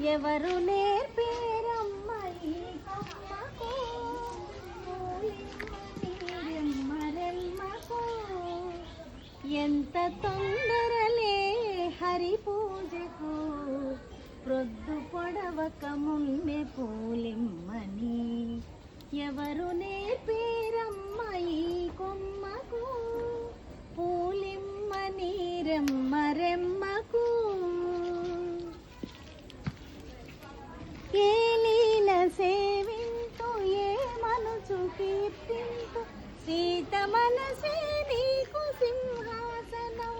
ఎవరు నేర్పేరమ్మ రెమ్మకు ఎంత తొందరలే హరి పూజకు ప్రొద్దు పొడవక మున్నె పూలిమ్మని. ఎవరు నేర్పేరమ్మ ఈ కొమ్మకు? నీరెమ్మ రెమ్మ మనసే నీకు సింహాసనం.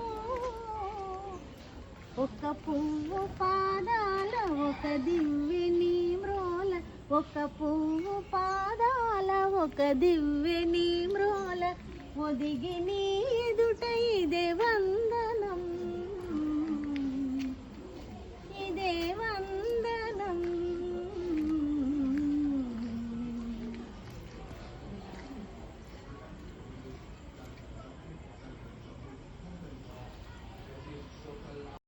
ఒక పువ్వు పాదాల ఒక దివ్య నీ మ్రోల ఒక పువ్వు పాదాల ఒక దివ్య నీ మ్రోల ఒదిగి నీ ఎదుట ఇదే